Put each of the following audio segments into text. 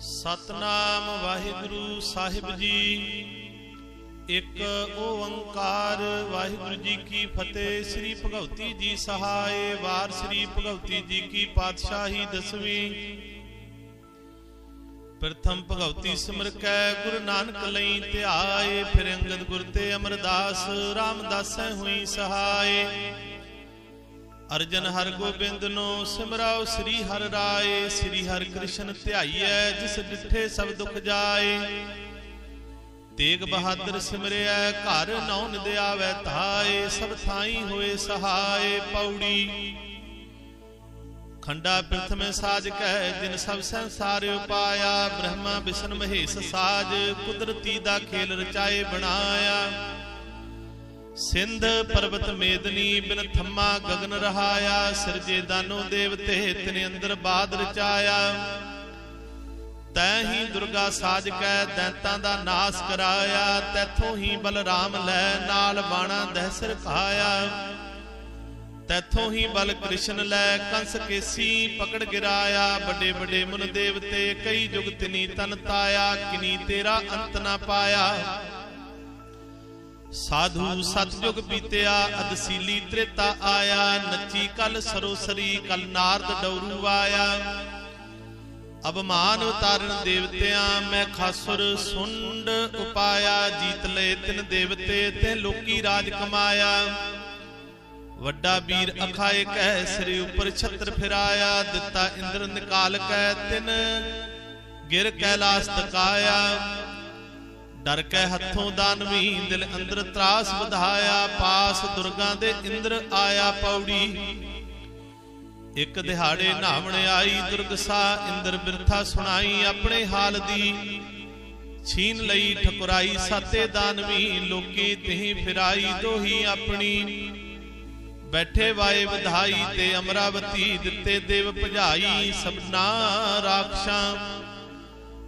ਸਤਨਾਮ ਵਾਹਿਗੁਰੂ ਸਾਹਿਬ ਜੀ। ਇੱਕ ਓੰਕਾਰ ਵਾਹਿਗੁਰੂ ਜੀ ਕੀ ਫਤਿਹ, ਸ੍ਰੀ ਭਗਵਤੀ ਜੀ ਸਹਾਏ, ਵਾਰ ਸ੍ਰੀ ਭਗਵਤੀ ਜੀ ਕੀ ਪਾਤਸ਼ਾਹੀ ਦਸਵੀਂ। ਪ੍ਰਥਮ ਭਗਵਤੀ ਸਿਮਰ ਕੈ, ਗੁਰੂ ਨਾਨਕ ਲਈ ਧਿਆਏ, ਫਿਰ ਅੰਗਦ ਗੁਰ ਤੇ ਅਮਰਦਾਸ, ਰਾਮਦਾਸੈ ਹੋਈ ਸਹਾਏ। ਅਰਜਨ ਹਰ ਗੋਬਿੰਦ ਨੂੰ ਸਿਮਰਾਓ, ਸ੍ਰੀ ਹਰ ਰਾਏ, ਸ੍ਰੀ ਹਰ ਕ੍ਰਿਸ਼ਨ ਧਿਆਈਐ, ਜਿਸ ਡਿਠੇ ਸਭ ਦੁਖ ਜਾਏ। ਤੇਗ ਬਹਾਦਰ ਸਿਮਰਿਆ ਘਰ ਨੌ ਨਿਦ ਆਵੈ ਧਾਏ, ਸਭ ਥਾਈ ਹੋਏ ਸਹਾਏ ਪੌੜੀ। ਖੰਡਾ ਪ੍ਰਥਮ ਸਾਜ ਕੈ ਜਿਨ ਸਭ ਸੰਸਾਰ ਉਪਾਇਆ, ਬ੍ਰਹਮਾ ਵਿਸ਼ਨ ਮਹੇਸ਼ ਸਾਜ, ਕੁਦਰਤੀ ਦਾ ਖੇਲ ਰਚਾਏ, ਬਣਾਇਆ। ਸਿੰਧ ਪਰਬਤ ਮੇਦਨੀ ਬਿਨ ਥੰਮਾ ਗਗਨ ਰਹਾਇਆ, ਸਿਰਜੇ ਦਾਨੋ ਦੇਵਤੇ ਤਿਨ ਅੰਦਰ ਬਾਦ ਰਚਾਇਆ। ਤੈ ਹੀ ਦੁਰਗਾ ਸਾਜ ਕੈ, ਦੈਂਤਾਂ ਦਾ ਨਾਸ ਕਰਾਇਆ, ਤੈਥੋਂ ਹੀ ਬਲਰਾਮ ਲੈ ਨਾਲ ਬਾਣਾ ਦਹਿਸਰ ਖਾਇਆ ਤੈਥੋਂ ਹੀ ਬਲ ਕ੍ਰਿਸ਼ਨ ਲੈ ਕੰਸ ਕੇਸੀ ਪਕੜ ਗਿਰਾਇਆ, ਵੱਡੇ ਵੱਡੇ ਮੁਨ ਦੇਵਤੇ ਕਈ ਜੁਗ ਤਿਨੀ ਤਨ ਤਾਇਆ, ਕਿਨੀ ਤੇਰਾ ਅੰਤ ਨਾ ਪਾਇਆ। ਸਾਧੂ ਸਤਜੁਗ ਬੀਤਿਆ, ਅਦਸੀਲੀ ਤ੍ਰੇਤਾ ਆਇਆ, ਨੱਚੀ ਕਲ ਸਰੋਸਰੀ, ਕਲ ਨਾਰਦ ਡੌਰੂ ਆਇਆ। ਅਬਮਾਨ ਉਤਾਰਨ ਦੇਵਤਿਆਂ, ਮੈਂ ਖਾਸੁਰ ਸੁੰਡ ਉਪਾਇਆ, ਜੀਤ ਲਏ ਤਿਨ ਦੇਵਤੇ ਤੇ ਲੋਕੀ ਰਾਜ ਕਮਾਇਆ। ਵੱਡਾ ਵੀਰ ਅਖਾਏ ਕਹਿ, ਸ੍ਰੀ ਉੱਪਰ ਛਤਰ ਫਿਰਾਇਆ, ਦਿੱਤਾ ਇੰਦਰ ਨਿਕਾਲ ਕੈ ਤਿਨ, ਗਿਰ ਕੈਲਾਸ ਤਕਾਇਆ। ਡਰ ਕੇ ਹੱਥੋਂ ਦਾਨਵੀ ਦਿਲ ਅੰਦਰ ਤਰਾਸ ਵਧਾਇਆ, ਪਾਸ ਦੁਰਗਾ ਦੇ ਇੰਦਰ ਆਇਆ ਪੌੜੀ। ਇੱਕ ਦਿਹਾੜੇ ਨਾਵਣ ਆਈ ਦੁਰਗਸਾ ਇੰਦਰ ਬਿਰਥਾ ਸੁਣਾਈ ਆਪਣੇ ਹਾਲ ਦੀ। ਛੀਨ ਲਈ ਠਕੁਰਾਈ, ਸਾਤੇ ਦਾਨਵੀ ਲੋਕੀ ਤਹੀਂ ਫਿਰਾਈ, ਦੋਹੀ ਆਪਣੀ। ਬੈਠੇ ਵਾਏ ਵਧਾਈ ਤੇ ਅਮਰਾਵਤੀ, ਦਿੱਤੇ ਦੇਵ ਭਜਾਈ, ਸਭਨਾ ਰਾਖਸ਼ਾਂ।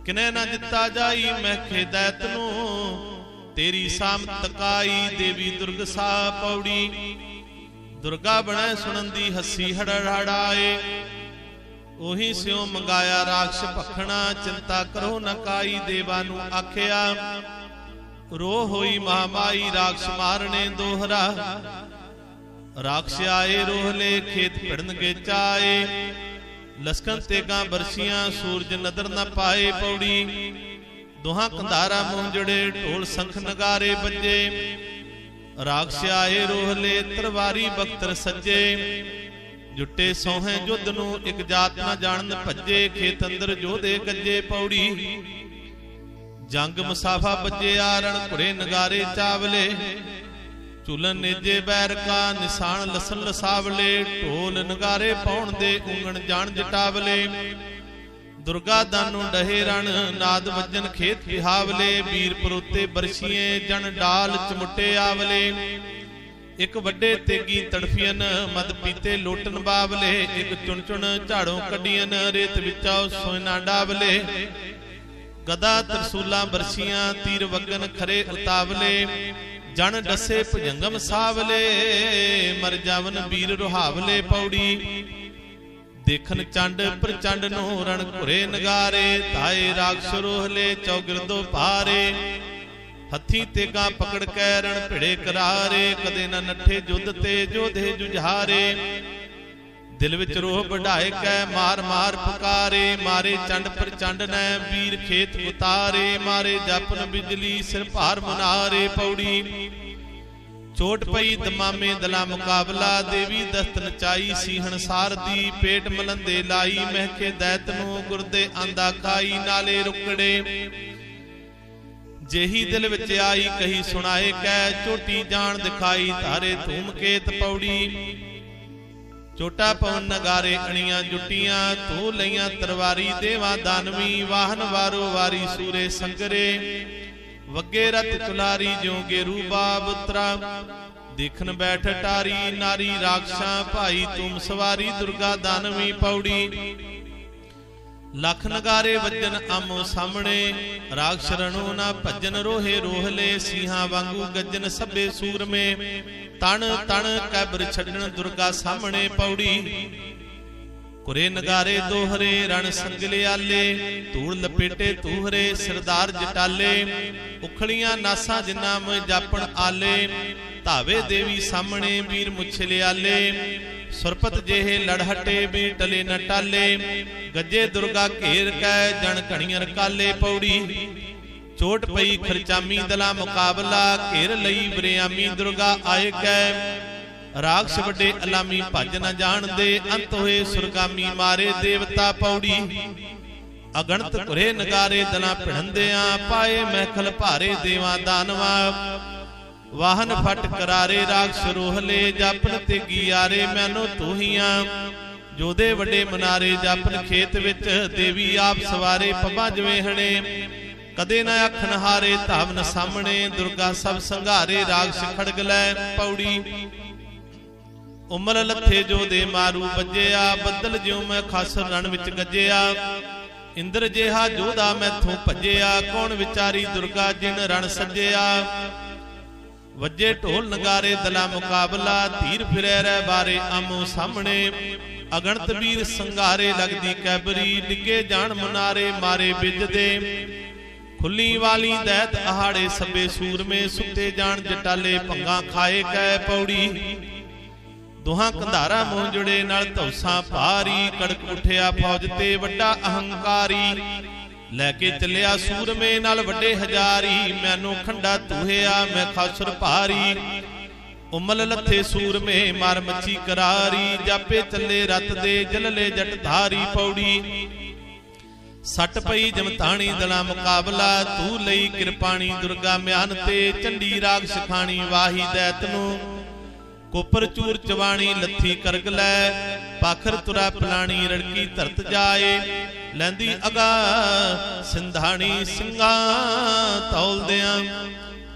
ਕਿਨੇ ਨਾ ਦਿੱਤਾ ਜਾਈ ਮਹਿਖੇ ਦੈਤ ਨੂੰ? ਤੇਰੀ ਸਾਮ ਤਕਾਈ ਦੇਵੀ ਦੁਰਗਸਾ ਪੌੜੀ। ਦੁਰਗਾ ਬਣੈ ਸੁਣਨ ਦੀ ਹੱਸੀ ਹੜੜਾਏ ਉਹੀ ਸਿਉ ਮੰਗਾਇਆ ਰਾਖਸ਼ ਭਖਣਾ, ਚਿੰਤਾ ਕਰੋ ਨਾ ਕਾਈ ਦੇਵਾ ਨੂੰ ਆਖਿਆ। ਰੋ ਹੋਈ ਮਹਾਮਾਈ ਰਾਖਸ਼ ਮਾਰਨੇ ਦੋਹਰਾ। ਰਾਖਸ਼ ਆਏ ਰੋਹਲੇ ਖੇਤ ਭਿੜਨਗੇ ਚਾਏ। ਲਸਕਨ ਤੇਗਾ ਬਰਸੀਆਂ, ਸੂਰਜ ਨਦਰ ਨਾ ਪਾਏ ਪੌੜੀ। ਦੋਹਾਂ ਕੰਧਾਰਾ ਮੂੰਜੜੇ ਢੋਲ ਸੰਖ ਨਗਾਰੇ ਵੱਜੇ। ਰਾਖਸ਼ ਆਏ ਰੋਹਲੇ ਤਰਵਾਰੀ ਬਖਤਰ ਸੱਜੇ। ਜੁੱਟੇ ਸੋਹੇ ਜੁੱਧ ਨੂੰ ਇਕ ਜਾਤ ਨਾ ਜਾਣਨ ਭੱਜੇ। ਖੇਤ ਅੰਦਰ ਜੋਧੇ ਗੱਜੇ ਪੌੜੀ। ਜੰਗ ਮੁਸਾਫਾ ਵੱਜਿਆ ਰਣ ਘੁਰੇ ਨਗਾਰੇ ਚਾਵਲੇ। ਝੂਲਨ ਨੇਜੇ ਬੈਰ ਕਾ ਨਿਸ਼ਾਨ ਲਸਨ ਲਸਾਵਲੇ ਢੋਲ ਨਗਾਰੇ ਪਾਉਣ ਦੇ ਉਂਗਣ ਜਾਣ ਜਟਾਵਲੇ। ਦੁਰਗਾ ਦਾਨੂ ਡਹੇ ਰਣ, ਨਾਦ ਵੱਜਨ ਖੇਤ ਵਿਹਾਵਲੇ, ਵੀਰ ਪਰੋਤੇ ਬਰਸ਼ੀਏ ਜਨ ਡਾਲ ਚਮੁੱਟੇ ਆਵਲੇ। ਇੱਕ ਵੱਡੇ ਤੇਗੀ ਤੜਫੀਨ ਮਦ ਪੀਤੇ ਲੋਟਨ ਬਾਵਲੇ, ਇੱਕ ਚੁਣ ਚੁਣ ਝਾੜੋਂ ਕੱਢੀਆਂ ਰੇਤ ਵਿੱਚਾਂ ਸੋਇਨਾ ਡਾਵਲੇ। ਗਦਾ ਤਰਸੂਲਾਂ ਬਰਸ਼ੀਆਂ, ਤੀਰ ਵਗਨ ਖਰੇ ਉਤਾਵਲੇ। ਜਨ ਡਸੇ ਭੁਜੰਗਮ ਸਾਵਲੇ, ਮਰ ਜਾਵਨ ਵੀਰ ਰੁਹਾਵਲੇ ਪੌੜੀ। ਦੇਖਨ ਚੰਡ ਪ੍ਰਚੰਡ ਨੂੰ ਰਣ ਘੁਰੇ ਨਗਾਰੇ, ਧਾਏ ਰਾਖਸ਼ ਰੋਹਲੇ ਚੌਗਿਰਦੋ ਭਾਰੇ। ਹੱਥੀ ਤੇਗਾ ਪਕੜ ਕੈ ਰਣ ਭਿੜੇ ਕਰਾਰੇ, ਕਦੇ ਨਾ ਨੱਠੇ ਜੁੱਧ ਤੇ ਜੋਧੇ ਜੁਝਾਰੇ। ਦਿਲ ਵਿੱਚ ਰੋਹ ਵਢਾਏ ਕੈ ਮਾਰ ਮਾਰ ਪੁਕਾਰੇ ਮਾਰੇ ਚੰਡ ਪ੍ਰਚੰਡ ਨੈ ਵੀਰ ਖੇਤ ਉਤਾਰੇ ਮਾਰੇ ਜਪਨ ਬਿਜਲੀ ਸਿਰ ਭਾਰ ਮਨਾਰੇ ਪੌੜੀ। ਚੋਟ ਪਈ ਦਮਾਮੇ ਦਲਾ ਮੁਕਾਬਲਾ ਦੇਵੀ ਦਸਤ ਨਚਾਈ ਸੀਹਣ ਸਾਰਦੀ ਪੇਟ ਮਲੰਦੇ ਲਾਈ ਮਹਿਕੇ ਦੈਤ ਨੂੰ ਗੁਰਦੇ ਆਂਦਾ ਖਾਈ ਨਾਲੇ ਰੁਕੜੇ। ਜਿਹੀ ਦਿਲ ਵਿੱਚ ਆਈ ਕਹੀ ਸੁਣਾਏ ਕੈ ਚੋਟੀ ਜਾਣ ਦਿਖਾਈ ਧਾਰੇ ਧੂਮਕੇਤ ਪੌੜੀ। ਚੋਟਾ ਪਵਨ ਨਗਾਰੇ ਅਣੀਆਂ ਜੁੱਟੀਆਂ ਤੂੰ ਲਈਆਂ ਤਰਵਾਰੀ, ਦੇਵਾ ਦਾਨਵੀ, ਵਾਹਨ ਵਾਰੋ ਵਾਰੀ ਸੂਰੇ ਸੰਗਰੇ। ਵੱਗੇ ਰਤ ਚੁਲਾਰੀ ਜਿਉ ਰੂਬਾ ਬੁੱਤਰਾ ਦੇਖਣ ਬੈਠ ਟਾਰੀ ਨਾਰੀ ਰਾਖਸ਼ਾਂ, ਭਾਈ ਤੁਮ ਸਵਾਰੀ ਦੁਰਗਾ ਦਾਨਵੀ ਪੌੜੀ। ਲਖ ਨਗਾਰੇ ਵੱਜਣ ਆਮੋ ਸਾਹਮਣੇ ਰਾਖਸ਼ ਰਣੋ ਨਾ ਭਜਨ ਰੋਹੇ ਰੋਹਲੇ, ਸੀਹਾਂ ਵਾਂਗੂ ਗੱਜਨ ਸਭੇ ਸੂਰਮੇ। ਤਣ ਤਣ ਕਬਰ ਛੱਡਣ ਦੁਰਗਾ ਸਾਹਮਣੇ ਪੌੜੀ। ਕੁਰੇ ਨਗਾਰੇ ਦੋਹਰੇ, ਰਣ ਸੰਗਲੇ ਆਲੇ। ਧੂੜ ਲਪੇਟੇ ਤੂਹਰੇ ਸਰਦਾਰ ਜਟਾਲੇ। ਉਖਲੀਆਂ ਨਾਸਾਂ ਜਿੰਨਾ ਮੈਂ ਜਾਪਣ ਆਲੇ। ਧਾਵੇ ਦੇਵੀ ਸਾਹਮਣੇ, ਵੀਰ ਮੁੱਛਲੇ ਆਲੇ। ਸੁਰਪਤ ਜਿਹੇ ਲੜਹਟੇ ਵੀ ਟਲੇ ਨ ਟਾਲੇ, ਗੱਜੇ ਦੁਰਗਾ ਘੇਰ ਕੈ ਜਣ ਘਣੀਆਂ ਕਾਲੇ ਪੌੜੀ। ਚੋਟ ਪਈ ਖਰਚਾਮੀ ਦਲਾ ਮੁਕਾਬਲਾ, ਘੇਰ ਲਈ ਬਰਿਆਮੀ ਦੁਰਗਾ ਆਏ ਕੈ। ਰਾਖਸ਼ ਵੱਡੇ ਅਲਾਮੀ ਭੱਜ ਨ ਜਾਣਦੇ ਅੰਤ ਹੋਏ ਸੁਰਗਾਮੀ ਮਾਰੇ ਦੇਵਤਾ ਪੌੜੀ। ਅਗਣਤ ਕੁਰੇ ਨਗਾਰੇ ਦਲਾਂ ਭਿੜੰਦਿਆਂ, ਪਾਏ ਮਹਿਖਲ ਭਾਰੇ ਦੇਵਾਂ ਦਾਨਵਾ। ਵਾਹਨ ਫਟ ਕਰਾਰੇ ਰਾਖਸ਼ ਰੋਹਲੇ ਜਪਨ ਤੇ ਗਿਆਰੇ ਮੈਨੂੰ ਤੂਹੀਆਂ। ਜੋਦੇ ਵੱਡੇ ਮਨਾਰੇ ਜਾਪਨ ਖੇਤ ਵਿੱਚ, ਦੇਵੀ ਆਪ ਸਵਾਰੇ ਪੱਬਾਂ ਜਵੇਹਣੇ ਕਦੇ ਨਾ ਅੱਖਨ ਹਾਰੇ ਧਾਵਨ ਸਾਹਮਣੇ, ਦੁਰਗਾ ਸਭ ਸੰਘਾਰੇ ਰਾਖਸ਼ ਖੜਗ ਲੈ ਪੌੜੀ। ਉਮਰ ਲੱਥੇ ਜੋ ਦੇ ਮਾਰੂ ਵੱਜਿਆ, ਬੱਦਲ ਜਿਉ ਮੈਂ ਖਸ ਰਣ ਵਿੱਚ ਗੱਜਿਆ। ਇੰਦਰ ਜਿਹਾ ਜੋਦਾ ਮੈਥੋਂ ਭੱਜਿਆ, ਕੌਣ ਵਿਚਾਰੀ ਦੁਰਗਾ ਜਿਨ ਰਣ ਸੱਜਿਆ। ਵੱਜੇ ਢੋਲ ਨਗਾਰੇ ਦਲਾ ਮੁਕਾਬਲਾ, ਧੀਰ ਫਿਰੈ ਰਹਿ ਬਾਰੇ ਆਮੋ ਸਾਹਮਣੇ। ਅਗਣਤ ਵੀਰ ਸੰਘਾਰੇ ਲੱਗਦੀ ਕੈਬਰੀ, ਡਿੱਗੇ ਜਾਣ ਮਨਾਰੇ ਮਾਰੇ ਬਿਜਦੇ। ਖੁੱਲੀ ਵਾਲੀ ਦੈਤ ਅਹਾੜੇ ਸੱਬੇ ਸੂਰਮੇ, ਸੁੱਤੇ ਜਾਣ ਜਟਾਲੇ ਭੰਗਾ ਖਾਏ ਕੈ ਪੌੜੀ। ਦੋਹਾਂ ਕੰਧਾਰਾ ਮੋਹ ਜੁੜੇ ਨਾਲ ਧੌਸਾਂ ਭਾਰੀ, ਕੜਕ ਉਠਿਆ ਫੌਜ ਤੇ ਵੱਡਾ ਅਹੰਕਾਰੀ। ਲੈ ਕੇ ਚੱਲਿਆ ਸੂਰਮੇ ਨਾਲ ਵੱਡੇ ਹਜ਼ਾਰੀ। ਮੈਨੂੰ ਖੰਡਾ ਤੂਹਿਆ ਮੈਂ ਖਾਸਰ ਭਾਰੀ। ਉਮਲ ਲੱਥੇ ਸੂਰਮੇ ਮਾਰ ਮੱਛੀ ਕਰਾਰੀ। ਜਾਪੇ ਚੱਲੇ ਰਤ ਦੇ ਜਲਲੇ ਜਟ ਧਾਰੀ ਪੌੜੀ। ਸੱਟ ਪਈ ਜਮਤਾਣੀ ਦਲਾ ਮੁਕਾਬਲਾ। ਤੂੰ ਲਈ ਕਿਰਪਾਣੀ ਦੁਰਗਾ ਮਿਆਨ ਤੇ ਚੰਡੀ ਰਾਗ ਸਿਖਾਣੀ ਵਾਹੀ ਦੈਤ ਨੂੰ। ਕੋਪਰ ਚੂਰ ਚਵਾਣੀ ਲੱਥੀ ਕਰਗ ਲੈ। ਪਾਖਰ ਤੁਰਾ ਪਲਾਣੀ ਰੜਕੀ ਧਰਤ ਜਾਏ। ਲੈਂਦੀ ਅਗਾ ਸਿੰਧਾਣੀ ਸਿੰਘਾਂ ਤੌਲਦਿਆਂ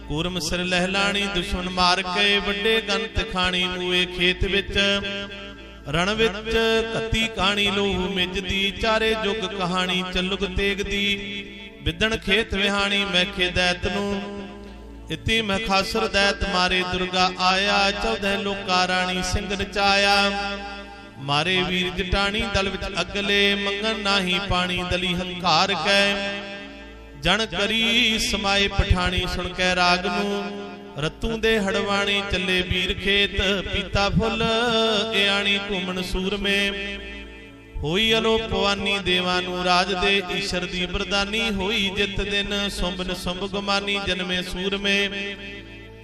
ਕੂਰਮ ਸਿਰ ਲਹਿਲਾਣੀ, ਦੁਸ਼ਮਣ ਮਾਰ ਕੇ ਵੱਡੇ ਗੰਤ ਖਾਣੀ ਮੂਏ ਖੇਤ ਵਿੱਚ। ਰਣ ਵਿੱਚ ਕੱਤੀ ਕਾਣੀ ਲੋਹ ਮਿਜਦੀ, ਚਾਰੇ ਜੁਗ ਕਹਾਣੀ ਚੱਲੁਗ ਤੇਗਦੀ। ਵਿਦਣ ਖੇਤ ਵਿਹਾਣੀ ਮੈਖੇ ਦੈਤ ਨੂੰ। ਇਤੀ ਮਖਾਸੁਰ ਦੈਤ ਮਾਰੇ ਦੁਰਗਾ ਆਇਆ 14 ਲੋਕਾ ਰਾਣੀ ਸਿੰਘ ਨਚਾਇਆ। ਮਾਰੇ ਵੀਰ ਜਟਾਣੀ ਦਲ ਵਿੱਚ ਅਗਲੇ ਮੰਗਣ ਨਾਹੀ ਪਾਣੀ ਦਲੀ ਹੰਕਾਰ ਕੈ। ਜਣ ਕਰੀ ਸਮਾਏ ਪਠਾਣੀ ਸੁਣ ਕੇ ਰਾਗ ਨੂੰ। ਰਤੂ ਦੇ ਹੜਵਾਣੀ ਚੱਲੇ ਵੀਰ ਖੇਤ, ਪੀਤਾ ਫੁੱਲ ਇਆਣੀ ਘੁੰਮਣ ਸੂਰਮੇ। ਹੋਈ ਅਲੋ ਪਵਾਨੀ ਦੇਵਾਂ ਨੂੰ ਰਾਜ ਦੇ, ਈਸ਼ਰ ਦੀ ਬਰਦਾਨੀ ਹੋਈ ਜਿਤ ਦਿਨ, ਸੁੰਬਨ ਸੁੰਬ ਗੁਮਾਨੀ ਜਨਮੇ ਸੂਰਮੇ।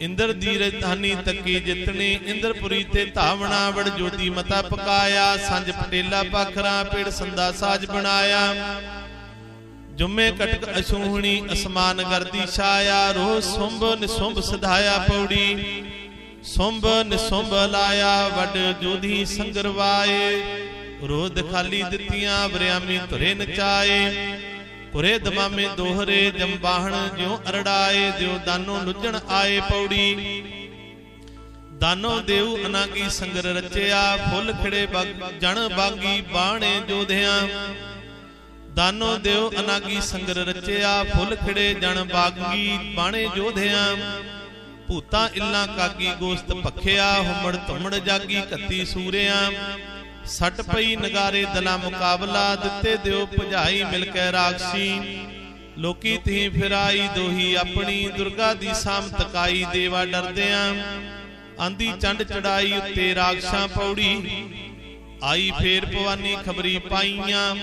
ਇੰਦਰ ਦੀ ਰਜਧਾਨੀ ਤੱਕੀ ਜਿਤਨੀ ਇੰਦਰਪੁਰੀ ਤੇ ਧਾਵਣਾ ਵੜ ਜੋਤੀ ਮਤਾ ਪਕਾਇਆ, ਸੰਜ ਪਟੇਲਾ ਪਖਰਾ ਪੇੜ ਸੰਦਾ ਸਾਜ ਬਣਾਇਆ। ਜੁਮੇ ਕਟਕ ਅਸ਼ੂਹਣੀ ਅਸਮਾਨ ਗਰਦੀ ਛਾਇਆ ਰੋ ਸੁੰਭ ਨਿਸੁੰਭ ਸਧਾਇਆ ਪੌੜੀ। ਸੁੰਭ ਨਿਸੁੰਭ ਲਾਇਆ, ਵੱਡ ਜੋਧੀ ਸੰਗਰਵਾਏ। ਰੋਦ ਖਾਲੀ ਦਿੱਤੀਆਂ ਬਰਿਆਮੀ ਧੁਰੇ ਨਚਾਏ। ਕੁਰੇ ਦਮਾਮੇ ਦੋਹਰੇ ਜੰਬਾਹਣ, ਜਿਉ ਅਰੜਾਏ ਦਿਓ ਦਾਨੋ ਲੁੱਜਣ ਆਏ ਪੌੜੀ। ਦਾਨੋ ਦੇਉ ਅਨਾਗੀ ਸੰਗਰ ਰਚਿਆ, ਫੁੱਲ ਖਿੜੇ ਜਣ ਬਾਗੀ ਬਾਣੇ ਜੋਧਿਆਂ। ਦਾਨੋ ਦੇਉ ਅਨਾਗੀ ਸੰਗਰ ਰਚਿਆ, ਫੁੱਲ ਖਿੜੇ ਜਣ ਬਾਗੀ ਬਾਣੇ ਜੋਧਿਆਂ। ਭੂਤਾਂ ਇੱਲਾਂ ਕਾਗੀ ਗੋਸਤ ਭਖਿਆ, ਹੁਮੜ ਧੁਮੜ ਜਾਗੀ ਕੱਤੀ ਸੂਰਿਆਂ। ਸੱਟ ਪਈ ਨਗਾਰੇ ਦਲਾ ਮੁਕਾਬਲਾ ਦਿੱਤੇ ਦਿਓ ਭਜਾਈ ਮਿਲ ਕੇ ਰਾਖਸੀ। ਲੋਕੀ ਤੀ ਫਿਰਾਈ ਦੋਹੀ ਆਪਣੀ ਦੁਰਗਾ ਦੀ ਸਾਮ ਤਕਾਈ ਦੇਵਾ ਡਰਦਿਆਂ। ਆਂਦੀ ਚੰਡ ਚੜਾਈ ਉੱਤੇ ਰਾਖਸ਼ਾਂ ਪੌੜੀ। ਆਈ ਫੇਰ ਪਵਾਨੀ ਖਬਰੀ ਪਾਈਆਂ।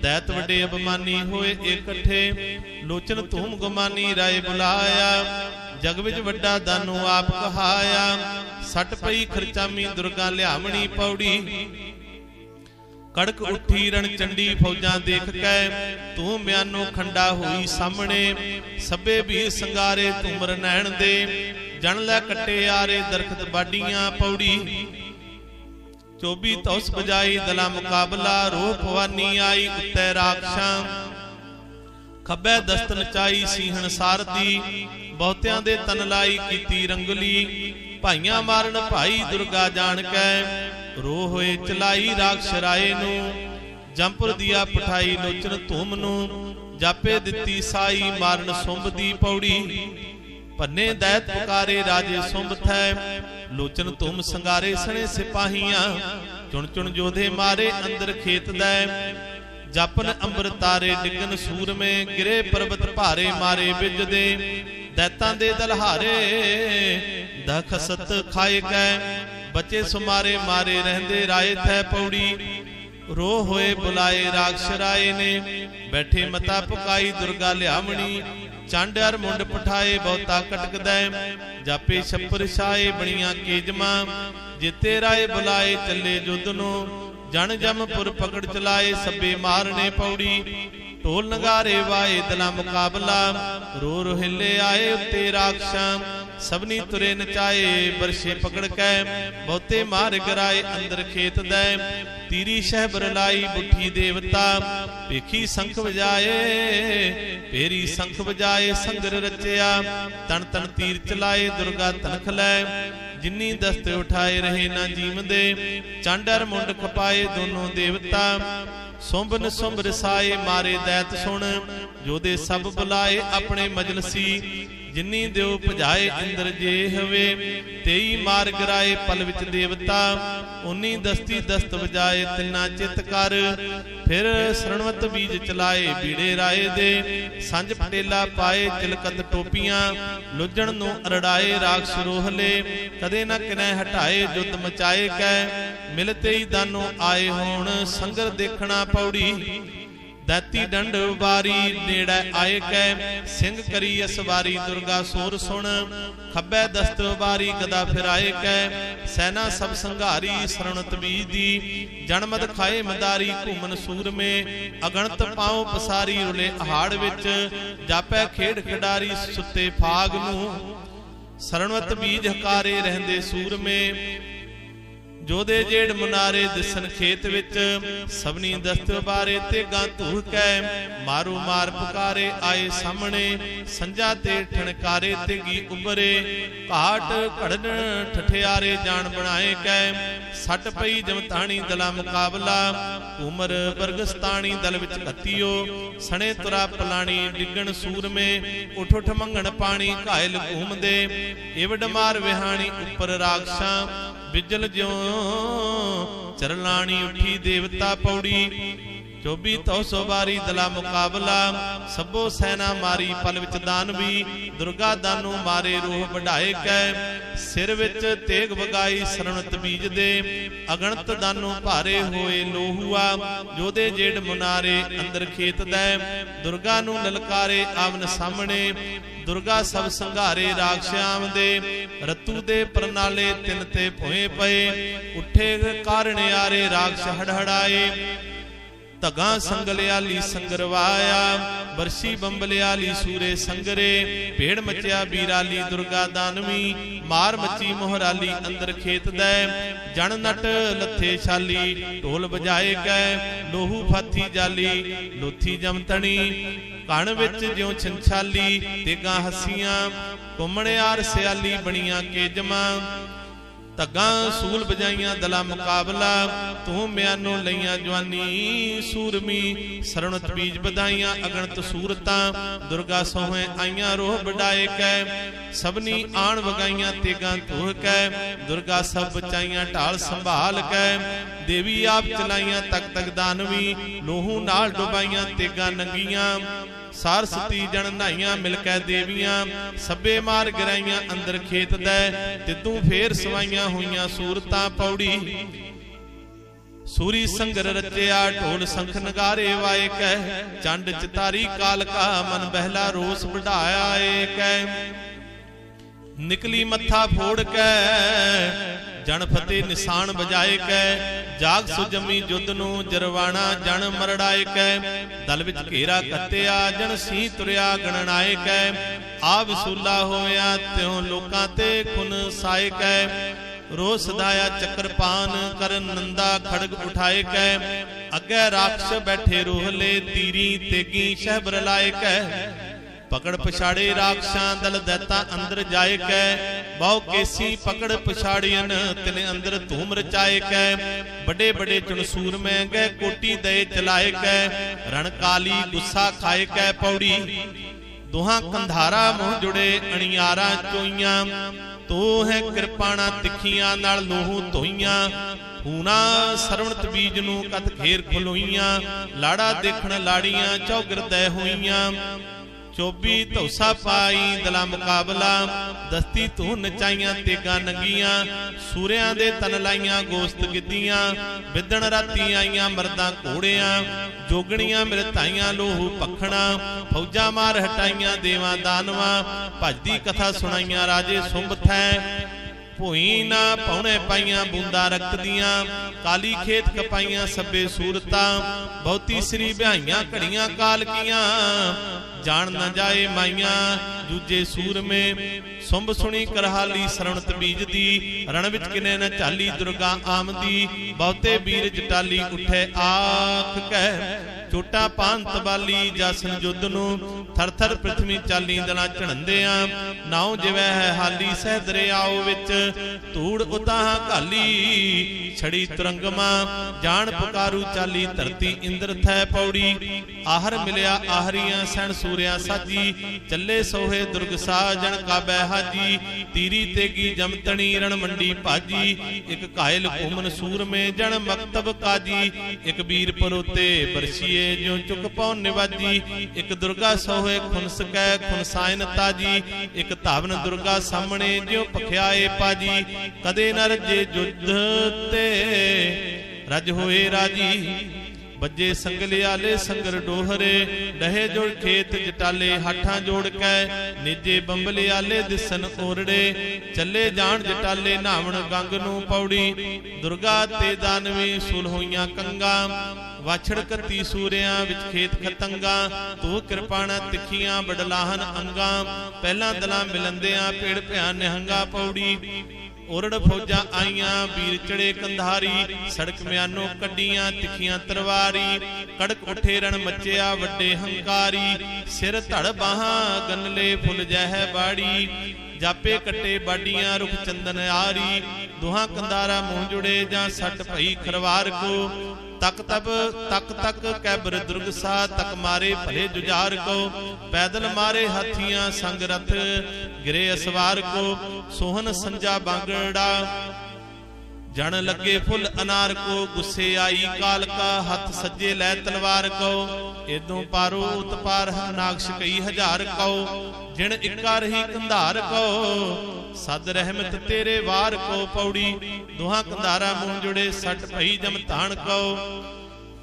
ਦੈਤ ਵੱਡੇ ਅਬਮਾਨੀ ਹੋਏ ਇਕੱਠੇ ਲੋਚਨ ਧੂਮ ਗਮਾਨੀ ਰਾਏ ਬੁਲਾਇਆ। ਜਗ ਵਿੱਚ ਵੱਡਾ ਦਾਨੂ ਆਪ ਕਹਾਇਆ। ਸੱਟ ਪਈ ਖਰਚਾਮੀ ਦੁਰਗਾ ਲਿਆਵਣੀ ਪੌੜੀ। ਕੜਕ ਉੱਠੀ ਰਣ ਚੰਡੀ ਫੌਜਾਂ ਦੇਖ ਕੇ ਤੂੰ ਮਿਆਨੋ ਖੰਡਾ ਹੋਈ ਸਾਹਮਣੇ ਸਭੇ ਵੀ ਸੰਗਾਰੇ ਤੁਮਰ ਨੈਣ ਦੇ, ਜਣ ਲੈ ਕੱਟੇ ਆਰੇ ਦਰਖਤ ਬਾਡੀਆਂ ਪੌੜੀ। 24 ਤੌਸ ਬਜਾਈ ਦਲਾ ਮੁਕਾਬਲਾ, ਰੋਹ ਭਵਾਨੀ ਆਈ ਉੱਤੇ ਰਾਖਸ਼ਾਂ। ਖੱਬੇ ਦਸਤ ਨਚਾਈ ਸੀਹਣ ਸਾਰਦੀ, ਬਹੁਤਿਆਂ ਦੇ ਤਨ ਲਾਈ ਕੀਤੀ ਰੰਗਲੀ। ਭਾਈਆਂ ਮਾਰਨ ਭਾਈ ਦੁਰਗਾ ਜਾਣ ਕੈ ਰੋ ਹੋਏ ਚਲਾਈ ਰਾਖਸ਼ ਰਾਏ ਨੂੰ, ਜੰਪੁਰ ਦੀਆ ਪਠਾਈ ਲੋਚਨ ਧੂਮ ਨੂੰ, ਜਾਪੇ ਦਿੱਤੀ ਸਾਈ ਮਾਰਨ ਸੁੰਭ ਦੀ ਪੌੜੀ। ਪੰਨੇ ਦੈਤ ਪੁਕਾਰੇ ਰਾਜੇ ਸੁੰਭ ਥੈ, ਲੋਚਨ ਧੂਮ ਸੰਗਾਰੇ ਸਣੇ ਸਿਪਾਹੀਆਂ। ਚੁਣ ਚੁਣ ਜੋਧੇ ਮਾਰੇ ਅੰਦਰ ਖੇਤ ਦੈ, ਜਪਨ ਅੰਬਰ ਤਾਰੇ ਡਿੱਗਨ ਸੂਰਮੇ, ਗਿਰੇ ਪਰਬਤ ਭਾਰੇ ਮਾਰੇ ਬਿਜਦੇ। ਦੈਤਾਂ ਦੇ ਦਲਹਾਰੇ, ਦਖਸਤ ਖਾਏ ਕੈ ਬੱਚੇ ਸੁਮਾਰੇ ਮਾਰੇ ਰਹਿੰਦੇ, ਰਾਏ ਥੈ ਪੌੜੀ। ਰੋ ਹੋਏ ਬੁਲਾਏ ਰਾਖਸ਼ ਰਾਏ ਨੇ, ਬੈਠੇ ਮਤਾ ਪੁਕਾਈ ਦੁਰਗਾ ਲਿਆਵਣੀ। ਚੰਡ ਮੁੰਡ ਪਠਾਏ, ਬਹੁਤਾ ਕਟਕਦੈ ਜਾਪੇ ਛੱਪਰ ਛਾਏ ਬਣੀਆਂ ਕੇਜਮਾ। ਜਿੱਤੇ ਰਾਏ ਬੁਲਾਏ ਚੱਲੇ ਜੁੱਧ ਨੂੰ। ਜਨ ਜਮਪੁਰ ਪਕੜ ਚਲਾਏ ਸੱਬੇ ਮਾਰਨੇ ਪੌੜੀ। ਢੋਲ ਨਗਾਰੇ ਵਾਏ ਦਲਾ ਮੁਕਾਬਲਾ। ਰੋ ਰੋ ਆਏ ਉੱਤੇ ਰਾਖਸ਼ਾਂ। ਸਭਨੀ ਤੁਰੇ ਨਚਾਏ, ਬਰਸ਼ੇ ਪਕੜ ਕੈ, ਬਹੁਤੇ ਮਾਰ ਗਰਾਏ, ਅੰਦਰ ਖੇਤ ਦੈ। ਤੀਰੀ ਸ਼ਹਿਬਰ ਲਾਈ ਬੁੱਠੀ ਦੇਵਤਾ ਵੇਖੀ ਸੰਖ ਵਜਾਏ ਪੇਰੀ ਸੰਖ ਵਜਾਏ, ਸੰਗਰ ਰਚਿਆ। ਤਨ ਤਨ ਤੀਰ ਚਲਾਏ, ਦੁਰਗਾ ਤਨਖ ਲੈ। ਜਿੰਨੀ ਦਸਤ ਉਠਾਏ ਰਹੇ ਨਾ ਜੀਵਦੇ ਚਾਂਡਰ ਮੁੰਡ ਖਪਾਏ ਦੋਨੋਂ ਦੇਵਤਾ। ਸੁੰਭਨ ਸੁੰਭ ਰਸਾਏ, ਮਾਰੇ ਦੈਤ ਸੁਣ ਜੋਦੇ ਸਭ ਬੁਲਾਏ ਆਪਣੇ ਮਜਲਸੀ। ਜਿਨੀ ਦਿਓ ਭਜਾਏ ਇੰਦਰ ਜੇ ਹਵੇ, ਤੇਈ ਮਾਰ ਗਰਾਏ ਪਲ ਵਿੱਚ ਦੇਵਤਾ ਉਨੀ ਦਸਤੀ ਦਸਤ ਵਜਾਏ ਤਿੰਨਾ ਚਿਤ ਕਰ। ਫਿਰ ਸਰਣਵਤ ਬੀਜ ਚਲਾਏ ਬੀੜੇ ਰਾਏ ਦੇ ਸੰਜ ਪਟੇਲਾ ਪਾਏ ਤਿਲਕਤ ਟੋਪੀਆਂ, ਲੁੱਜਣ ਨੂੰ ਅਰੜਾਏ ਰਾਖਸ਼ ਰੋਹਲੇ, ਕਦੇ ਨਾ ਕਿਨੈ ਹਟਾਏ ਜੁੱਧ ਮਚਾਏ ਕੈ ਮਿਲਤੇ ਹੀ ਦਾਨੋ ਆਏ ਹੋਣ, ਸੰਗਰ ਦੇਖਣਾ ਪੌੜੀ ਦਾਤੀ ਡੰਡ ਵਾਰੀ ਨੇੜੇ ਆਏ ਕੈ, ਸਿੰਘ ਕਰੀ ਅਸਵਾਰੀ ਦੁਰਗਾ ਸੋਰ ਸੁਣ। ਖੱਬੇ ਦਸਤ ਵਾਰੀ ਗਦਾ ਫਿਰਾਏ ਕੈ, ਸੈਨਾ ਸਭ ਸੰਘਾਰੀ ਸਰਣਤ ਬੀਜ ਦੀ। ਜਨਮਦ ਖਾਏ ਮਦਾਰੀ ਘੁੰਮਨ ਸੂਰਮੇ, ਅਗਣਤ ਪਾਉ ਪਸਾਰੀ ਰੁਲੇ ਅਹਾੜ ਵਿੱਚ। ਜਾਪੈ ਖੇਡ ਖਿਡਾਰੀ ਸੁੱਤੇ ਫਾਗ ਨੂੰ। ਸਰਣਵਤ ਬੀਜ ਹਕਾਰੇ ਰਹਿੰਦੇ ਸੂਰਮੇ ਜੋਦੇ ਜੇੜ ਮਨਾਰੇ ਦਿਸਨ ਖੇਤ ਵਿੱਚ, ਸਭਨੀ ਦਸਤ ਬਾਰੇ ਤੇ ਗਾਂ ਧੂਹ ਕੈ, ਮਾਰੂ ਮਾਰ ਪੁਕਾਰੇ ਆਏ ਸਾਹਮਣੇ ਸੰਜਾ ਤੇ ਠਣਕਾਰੇ ਤੇ ਗੀ ਉਬਰੇ ਘਾਟ ਘੜਨ ਠਠਿਆਰੇ ਜਾਣ ਬਣਾਏ ਕੈ, ਸੱਟ ਪਈ ਜਮਤਾਣੀ ਦਲਾ ਮੁਕਾਬਲਾ, ਉਮਰ ਬਰਗਸਤਾਣੀ ਦਲ ਵਿੱਚ ਘੱਤੀਓ, ਸਣੇ ਤੁਰਾ ਪਲਾਣੀ ਡਿੱਗਣ ਸੂਰਮੇ, ਉਠ ਉਠ ਮੰਗਣ ਪਾਣੀ ਘਾਇਲ ਘੂਮਦੇ ਇਵਡ ਮਾਰ ਵਿਹਾਣੀ ਉੱਪਰ ਰਾਖਸ਼ਾਂ ਬਿਜਲ ਜਿਉ ਚਰਲਾਣੀ ਉੱਠੀ ਦੇਵਤਾ ਪੌੜੀ। 24 ਤੌਸੋ ਵਾਰੀ ਦਲਾ ਮੁਕਾਬਲਾ, ਸਭੋ ਸੈਨਾ ਮਾਰੀ ਪਲ ਵਿੱਚ ਦਾਨਵੀ ਦੁਰਗਾ ਦਾਨੂ ਮਾਰੇ ਰੂਹ ਵਢਾਏ ਕੈ। ਸਿਰ ਵਿੱਚ ਤੇਗ ਵਗਾਈ ਸਰਣਤ ਬੀਜ ਦੇ, ਅਗਣਤ ਦਾਨੂ ਭਾਰੇ ਹੋਏ ਲੋਹੂਆ ਜੋਦੇ ਜੇੜ ਮੁਨਾਰੇ ਅੰਦਰ ਖੇਤ ਦੈ। ਦੁਰਗਾ ਨੂੰ ਲਲਕਾਰੇ ਆਵਨ ਸਾਹਮਣੇ, ਦੁਰਗਾ ਸਭ ਸੰਘਾਰੇ ਰਾਖਸ਼ਾਮ ਦੇ। ਰਤੂ ਦੇ ਪ੍ਰਨਾਲੇ ਤਿੰਨ ਤੇ ਭੋਏ ਪਏ, ਉੱਠੇ ਕਾਰਣ ਆਰੇ ਰਾਖਸ਼ ਹੜਹੜਾਏ। ਧਗਾ ਸੰਗਲਿਆਲੀ ਸੰਗਰਵਾਇਆ, ਬਰਸ਼ੀ ਬੰਬਲਿਆਲੀ ਸੂਰੇ ਸੰਗਰੇ, ਭੇੜ ਮਚਿਆ ਬੀਰਾਲੀ ਦੁਰਗਾ ਦਾਨਵੀ, ਮਾਰ ਮੱਚੀ ਮੋਹਰਾਲੀ ਅੰਦਰ ਖੇਤ ਦੈ, ਜਣ ਨਟ ਲੱਥੇ ਛਾਲੀ, ਢੋਲ ਵਜਾਏ ਗਏ ਲੋਹੂ ਫਾਥੀ ਜਾਲੀ, ਲੋਥੀ ਜਮਤਣੀ ਕਣ ਵਿੱਚ ਜਿਉ ਛੰਛਾਲੀ, ਤੇਗਾ ਹਸੀਆਂ ਕੁੰਮਣਿਆਰ ਸਿਆਲੀ ਬਣੀਆਂ ਕੇਜਮਾਂ ਧੱਗਾ, ਸੂਲ ਵਜਾਈਆਂ, ਦਲਾ ਮੁਕਾਬਲਾ, ਤੂੰ ਮਿਆਨੋਂ ਲਈਆਂ ਜਵਾਨੀ, ਸੂਰਮੀ, ਸਰਣਤ ਬੀਜ ਵਧਾਈਆਂ, ਅਗਣਤ ਸੂਰਤਾਂ, ਦੁਰਗਾ ਸੋਹੇ ਆਈਆਂ, ਰੋਹ ਵਡਾਏ ਕੈ, ਸਭਨੀ ਆਣ ਵਗਾਈਆਂ, ਤੇਗਾ ਧੂਹ ਕੈ, ਦੁਰਗਾ ਸਭ ਬਚਾਈਆਂ, ਢਾਲ ਸੰਭਾਲ ਕੈ, ਦੇਵੀ ਆਪ ਚਲਾਈਆਂ ਤਕ ਤਕ ਦਾਨਵੀ ਲੋਹੂ ਨਾਲ ਡੁਬਾਈਆਂ, ਤੇਗਾ ਨੰਗੀਆਂ ਸਾਰ ਜਣ ਨਾਈਆਂ ਮਿਲ ਕੇ ਦੇਵੀਆਂ ਸੱਬੇ ਮਾਰ ਗਰਾਈਆਂ ਅੰਦਰ ਖੇਤ ਦੈ ਤਿੱਦੂ ਫੇਰ ਸਵਾਈਆਂ ਹੋਈਆਂ ਸੂਰਤਾਂ ਪੌੜੀ। ਸੂਰੀ ਸੰਗਰ ਰਚਿਆ ਢੋਲ ਸੰਖ ਨਗਾਰੇ ਵਾਏ ਕਹਿ ਚੰਡ ਚਤਾਰੀ ਕਾਲ ਕਾ ਮਨ ਬਹਿਲਾ ਰੋਸ ਵਢਾਇਆ ਏ ਕਹਿ ਨਿਕਲੀ ਮੱਥਾ ਫੋੜ ਕੇ, ਜਣ ਫਤੇ ਨਿਸ਼ਾਨ ਬਜਾਏ ਕੈ ਜਾਗ ਸੁਜਮੀ ਜੁੱਧ ਨੂੰ ਜਰਵਾਣਾ, ਜਣ ਮਰੜਾਏ ਦਲ ਵਿੱਚ ਘੇਰਾ ਕੱਤਿਆ ਜਣ ਸੀ ਤੁਰਿਆ ਗਣਨਾਏ ਆ ਵਿਸੂਲਾ ਹੋਇਆ, ਤਿਉ ਲੋਕਾਂ ਤੇ ਖੁਨ ਸਾਏ ਕੈ ਰੋ ਸਦਾਇਆ ਚੱਕਰਪਾਨ ਕਰਨ ਨੰਦਾ ਖੜਗ ਉਠਾਏ ਕੈ ਅੱਗੇ ਰਾਖਸ਼ ਬੈਠੇ ਰੋਹਲੇ ਤੀਰੀ ਤੇਗੀ ਸ਼ਹਿਬਰ ਲਾਏ ਪਕੜ ਪਛਾੜੇ ਰਾਖਸ਼ਾਂ ਦਲ ਦੈਤਾ ਅੰਦਰ ਜਾਏ ਕੈ, ਬਹੁ ਕੇਸੀ ਪਕੜ ਪਛਾੜੀਆਂ ਤਿਨੇ ਅੰਦਰ ਧੂਮ ਰਚਾਏ ਕੈ। ਵੱਡੇ ਵੱਡੇ ਚੁਣਸੂਰ ਮੈਂ ਗਏ ਕੋਟੀ ਦੇ ਚਲਾਏ ਕੈ। ਰਣ ਕਾਲੀ ਗੁੱਸਾ ਖਾਏ ਕੈ ਪੌੜੀ। ਦੋਹਾਂ ਕੰਧਾਰਾ ਮੂੰਹ ਜੁੜੇ ਅਣਿਆਰਾਂ ਚੋਈਆਂ। ਤੋ ਹੈ ਕਿਰਪਾਣਾ ਤਿੱਖੀਆਂ ਨਾਲ ਲੋਹੂ ਧੋਈਆਂ। ਹੂਣਾ ਸਰਵਣਤ ਬੀਜ ਨੂੰ ਕਤ ਖੇਰ ਖਲੋਈਆਂ। ਲਾੜਾ ਦੇਖਣ ਲਾੜੀਆਂ ਚੌਗਰਦੈ ਹੋਈਆਂ। ਚੋਬੀ ਧੌਸਾ ਪਾਈ, ਦਲਾ ਮੁਕਾਬਲਾ, ਦਸਤੀ ਧੂ ਨਚਾਈਆਂ ਤੇਗਾ ਨੰਗੀਆਂ ਸੂਰਿਆਂ ਦੇ ਤਨ ਲਾਈਆਂ, ਗੋਸਤ ਗਿੱਦੀਆਂ ਵਿਦਣ ਰਾਤੀ ਆਈਆਂ ਮਰਦਾਂ ਘੋੜਿਆਂ, ਜੋਗਣੀਆਂ ਮਿਰਤਾਈਆਂ ਲੋਹੂ ਪਖਣਾ ਫੌਜਾਂ ਮਾਰ ਹਟਾਈਆਂ, ਦੇਵਾਂ ਦਾਨਵਾਂ, ਭਜਦੀ ਕਥਾ ਸੁਣਾਈਆਂ, ਰਾਜੇ ਸੁੰਭ ਥੈ ਭੂਈ ਨਾ ਪੌਣੇ ਪਾਈਆਂ ਬੂੰਦਾ ਰਕਤ ਦੀਆਂ ਕਾਲੀ ਖੇਤ ਕਪਾਈਆਂ ਸੱਬੇ ਸੂਰਤਾਂ, ਬਹੁਤੀ ਸ੍ਰੀ ਵਿਹਾਈਆਂ ਘੜੀਆਂ ਕਾਲ ਕੀਆਂ। ਜਾਣ ਨਾ ਜਾਏ ਮਾਈਆਂ ਦੂਜੇ ਸੂਰਮੇ, ਸੁੰਭ ਸੁਣੀ ਕਰਹਾਲੀ ਸਰਵਣਤ ਬੀਜ ਰਣ ਵਿੱਚ ਕਿਨੇ ਨ ਚਾਲੀ ਦੁਰਗਾ ਆਮਦੀ, ਬਹੁਤੇ ਵੀਰ ਜਟਾਲੀ ਉੱਠੇ ਆਖ ਕਹਿ ਛੋਟਾ ਪਾਂਤ ਬਾਲੀ ਜਸਨ ਜੁੱਧ ਨੂੰ ਥਰ ਥਰ ਪ੍ਰਥਮੀ ਚਾਲੀ ਦਣਾ ਝੜੰਦਿਆਂ ਨਾਉ ਜਿਵੈ ਹੈ ਹਾਲੀ ਸਹਿ ਦਰਿਆਓ ਵਿੱਚ, ਧੂੜ ਉਤਾਹ ਘਾਲੀ, ਛੜੀ ਤੁਰੰਗਮਾ, ਜਾਣ ਪੁਕਾਰੂ ਚਾਲੀ ਧਰਤੀ ਇੰਦਰ ਥੈ ਪੌੜੀ, ਆਹਰ ਮਿਲਿਆ ਆਹਰੀਆਂ ਸਣ ਸੂਰਿਆ ਸਾਜੀ, ਚੱਲੇ ਸੋਹੇ ਦੁਰਗ ਸਾਜਣ ਕਾਬੈ ਹਾਜੀ, ਤੀਰੀ ਤੇਗੀ ਜਮਤਣੀ ਰਣ ਮੰਡੀ ਭਾਜੀ, ਇੱਕ ਕਾਇਲ ਕੋਮਨ ਸੂਰਮੇ ਜਣ ਮਕਤਬ ਕਾਜੀ, ਇੱਕ ਵੀਰ ਪਰੋਤੇ ਬਰਸੀਏ ਜਿਉ ਚੁੱਕ ਪਉ ਨਿਵਾਜੀ। ਇੱਕ ਦੁਰਗਾ ਸੋਹੇ ਖੁਨਸ ਕੈ ਖੁਨਸਾਇਨ ਤਾਜੀ। ਇੱਕ ਧਾਵਨ ਦੁਰਗਾ ਸਾਹਮਣੇ, ਜਿਉ ਪਖਿਆਏ ਪਾਜੀ। ਕਦੇ ਨ ਰਜੇ ਜੁਧ ਤੇ ਰਜ ਹੋਏ ਰਾਜੀ। ਬੱਜੇ ਸੰਗਲਿਆਲੇ ਸੰਗਰ ਡੋਹਰੇ, ਡਹੇ ਜੋੜ ਖੇਤ ਜਟਾਲੇ, ਹਾਠਾਂ ਜੋੜ ਕੇ, ਨਿਜੇ ਬੰਬਲਿਆਲੇ ਦਿਸਨ ਓਰੜੇ। ਚੱਲੇ ਜਾਣ ਜਟਾਲੇ, ਨਾਵਣ ਗੰਗ ਨੂੰ ਪੌੜੀ। ਦੁਰਗਾ ਤੇ ਦਾਨਵੀ, ਸੁਲ ਹੋਈਆਂ ਕੰਗਾ। ਵਾਛੜ ਕੱਤੀ ਸੂਰਿਆਂ ਵਿੱਚ ਖੇਤ ਖਤੰਗਾ, ਤੂੰ ਕਿਰਪਾਣਾ ਤਿੱਖੀਆਂ ਬਡਲਾਹਨ ਅੰਗਾ। ਪਹਿਲਾਂ ਦਲਾਂ ਮਿਲੰਦਿਆਂ ਪੇੜ ਭਿਆ ਨਿਹੰਗਾ ਪੌੜੀ। ਉਰੜ ਫੌਜਾਂ ਆਈਆਂ ਵੀਰ ਚੜੇ ਕੰਧਾਰੀ, ਸੜਕ ਮਿਆਨੋਂ ਕੱਡੀਆਂ ਤਿੱਖੀਆਂ ਤਰਵਾਰੀ ਕੜਕ ਉਠੇ ਰਣ ਮੱਚਿਆ ਵੱਡੇ ਹੰਕਾਰੀ। ਸਿਰ ਧੜ ਬਾਹਾਂ ਗੰਨਲੇ ਫੁੱਲ ਜਹਿ ਬਾੜੀ। ਜਾਪੇ ਕੱਟੇ ਬਾਡੀਆਂ ਰੁਖ ਚੰਦਨ ਆਰੀ। ਦੁਹਾਂ ਕੰਦਾਰਾ ਮੂੰਹ ਜੁੜੇ ਜਾਂ ਸੱਟ ਭਈ ਖਰਵਾਰ ਕੋ। ਤਕ ਤਬ ਤਕ ਤਕ ਕੈਬਰ ਦੁਰਗ ਸਾ, ਤਕ ਮਾਰੇ ਭਲੇ ਜੁਝਾਰ ਕੋ, ਪੈਦਲ ਮਾਰੇ ਹਾਥੀਆਂ ਸੰਗ ਰਥ, ਗਿਰੇ ਅਸਵਾਰ ਕੋ ਸੋਹਨ ਸੰਜਾ ਬਾਂਗੜਾ। ਜਣ ਲੱਗੇ ਫੁੱਲ ਅਨਾਰ ਕੋ, ਗੁੱਸੇ ਆਈ ਕਾਲ ਕਾ, ਹੱਥ ਸੱਜੇ ਲੈ ਤਲਵਾਰ ਕੋ। ਇਦੋਂ ਪਾਰੋ ਉਤਪਾਰ ਨਾਗਸ਼ ਕਈ ਹਜ਼ਾਰ ਕੋ, ਜਿਣ ਇੱਕਾ ਰਹੀ ਕੰਧਾਰ ਕੋ। ਸਦ ਰਹਿਮਤ ਤੇਰੇ ਵਾਰ ਕੋ ਪੌੜੀ, ਦੁਹਾਂ ਕੰਧਾਰਾ ਮੂੰਹ ਜੁੜੇ ਸੱਟ ਭਈ ਜਮ ਧਾਨ ਕੋ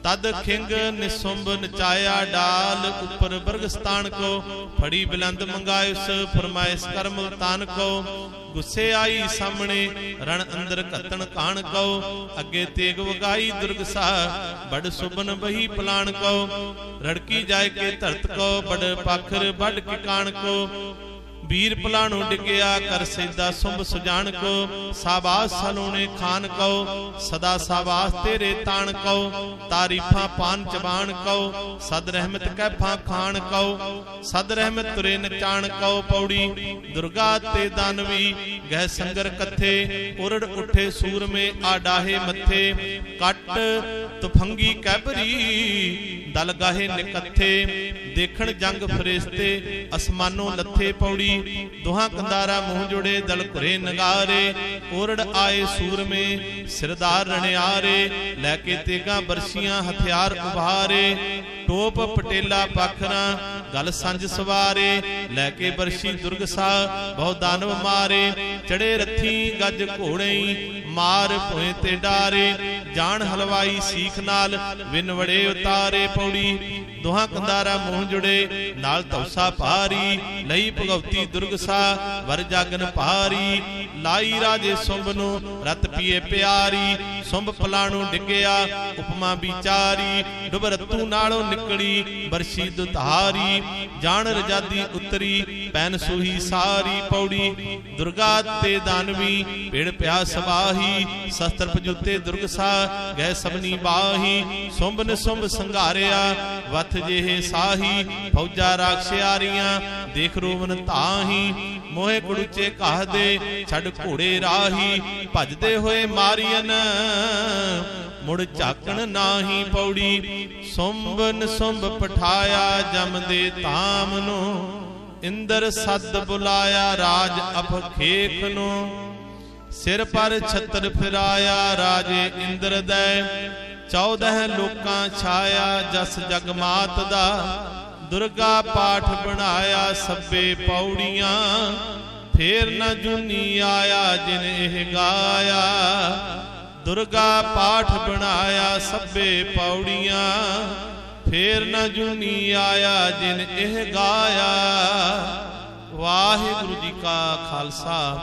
ਤਦ ਖਿੰਗ ਨਿਸੁੰਭ ਨਚਾਇਆ ਡਾਲ ਉੱਪਰ ਬਰਗਸਤਾਨ ਕੋ ਫੜੀ ਬਲੰਦ ਮੰਗਾਇਸ ਫਰਮਾਇਸ ਕਰ ਮੁਲਤਾਨ ਕੋ ਗੁੱਸੇ ਆਈ ਸਾਹਮਣੇ, ਰਣ ਅੰਦਰ ਘੱਤਣ ਕਾਣ ਕੋ ਅੱਗੇ ਤੇਗ ਵਗਾਈ ਦੁਰਗ ਬੜ ਸੁਬਨ ਬਹੀ ਪਲਾਣ ਕੋ ਰੜਕੀ ਜਾਏ ਕੇ ਧਰਤ ਕੋ ਬੜ ਪਖਰ ਵੱਡ ਕੇ ਕਾਣ ਕੋ ਵੀਰ ਪਲਾਣੋ ਡਿਗਿਆ, ਕਰ ਸੈਦਾ ਸੁੰਭ ਸੁਜਾਨ ਕੋ, ਸਾਬਾਸ ਸਲੋਣੇ ਖਾਨ ਕੋ, ਸਦਾ ਸਾਬਾਸ ਤੇਰੇ ਤਾਣ ਕੋ, ਤਾਰੀਫਾਂ ਪਾਨ ਚਬਾਨ ਕੋ, ਸਦ ਰਹਿਮਤ ਕੈਫਾਂ ਖਾਨ ਕੋ, ਸਦ ਰਹਿਮਤ ਤੁਰੇ ਨਚਾਣ ਕੋ, ਪੌੜੀ ਦੁਰਗਾ ਤੇ ਦਾਨਵੀ, ਗਹਿ ਸੰਗਰ ਕੱਥੇ, ਉਰੜ ਉੱਠੇ ਸੂਰਮੇ ਆਡਾਹੇ ਮੱਥੇ, ਕੱਟ ਤੁਫੰਗੀ ਕੈਬਰੀ, ਦਲ ਗਾਹੇ ਨਿਕੱਥੇ, ਦੇਖਣ ਜੰਗ ਫਰਿਸ਼ਤੇ, ਅਸਮਾਨੋਂ ਲੱਥੇ ਪੌੜੀ ਦੁਹਾਂ ਕੰਦਾਰਾ ਮੂੰਹ ਜੁੜੇ, ਦਲ ਘੁਰੇ ਨਗਾਰੇ ਓਰੜ ਆਏ ਸੂਰਮੇ, ਸਿਰਦਾਰ ਰਣਿਆਰੇ, ਲੈ ਕੇ ਤੇਗਾ ਬਰਸ਼ੀਆਂ ਹਥਿਆਰ ਉਭਾਰੇ, ਟੋਪ ਪਟੇਲਾ ਪਖਰਾ, ਗਲ ਸੰਜ ਸਵਾਰੇ, ਲੈ ਕੇ ਬਰਸ਼ੀ ਦੁਰਗ ਸਾ ਬਹੁ ਦਾਨਵ ਮਾਰੇ, ਚੜੇ ਰੱਥੀ ਗੱਜ ਘੋੜੇ ਮਾਰ ਭੋਏ ਤੇ ਡਾਰੇ, ਜਾਣ ਹਲਵਾਈ ਸੀਖ ਨਾਲ, ਵਿਨ ਵੜੇ ਉਤਾਰੇ ਪੌੜੀ। ਦੁਹਾਂ ਕੰਦਾਰਾ ਮੂੰਹ ਜੁੜੇ, ਨਾਲ ਤੌਸਾ ਭਾਰੀ, ਲਈ ਭਗਵਤੀ ਦੁਰਗ ਵਰ ਜਾਗਨ ਭਾਰੀ। ਲਾਈ ਰਾਜੇ ਸੁੰਭ ਨੂੰ ਰਤ ਪੀਏ ਪਿਆਰੀ ਸੁੰਭ ਪਲਾਣੂ ਡਿੱਗਿਆ ਉਪਮਾ ਵਿਚਾਰੀ। ਡੁਬ ਰਤੂ ਨਾਲੋਂ ਨਿਕਲੀ ਬਰਸ਼ੀ ਦੁਤਹਾਰੀ ਜਾਣ ਰਜਾਦੀ ਉਤਰੀ, ਪੈਨ ਸੂਹੀ ਸਾਰੀ ਪੌੜੀ। ਦੁਰਗਾ ਤੇ ਦਾਨਵੀ, ਪੇੜ ਪਿਆ ਸਵਾਹੀ ਸ਼ਸਤਰ ਪਜੂਤੇ ਦੁਰਗ ਸਾ ਗਏ ਸਭਨੀ ਬਾਹੀ, ਸੁੰਭ ਨੇ ਸੰਘਾਰਿਆ, ਵਥ ਜਿਹੇ ਸਾਹੀ, ਫੌਜਾ ਰਾਖਸ਼ਿਆਰੀਆਂ ਦੇਖ ਰੋਵਨ ਤਾਹੀ ਮੋਹੇ ਕੁੜਚੇ ਕਾਹ ਦੇ ਛੱਡ ਘੋੜੇ ਰਾਹੀ, ਭਜਦੇ ਹੋਏ ਮਾਰੀਨ ਮੁੜ ਝਾਕਣ ਨਾਹੀ ਪੌੜੀ ਸੁੰਭਨ ਸੁੰਭ ਪਠਾਇਆ ਜਮਦੇ ਤਾਮ ਨੂੰ, ਇੰਦਰ ਸੱਦ ਬੁਲਾਇਆ ਰਾਜ ਅਪਖੇਖ ਨੂੰ। ਸਿਰ ਪਰ ਛਤਰ ਫਿਰਾਇਆ ਰਾਜੇ ਇੰਦਰ ਦੈ। 14 ਲੋਕਾਂ ਛਾਇਆ ਜਸ ਜਗਮਾਤ ਦਾ। ਦੁਰਗਾ ਪਾਠ ਬਣਾਇਆ ਸੱਬੇ ਪੌੜੀਆਂ। ਫੇਰ ਨਾ ਜੁਨੀ ਆਇਆ ਜਿਨ ਇਹ ਗਾਇਆ। ਦੁਰਗਾ ਪਾਠ ਬਣਾਇਆ ਸੱਬੇ ਪੌੜੀਆਂ। ਫੇਰ ਨਾ ਜੁਨੀ ਆਇਆ ਜਿਨ ਇਹ ਗਾਇਆ। ਵਾਹਿਗੁਰੂ ਜੀ ਕਾ ਖਾਲਸਾ।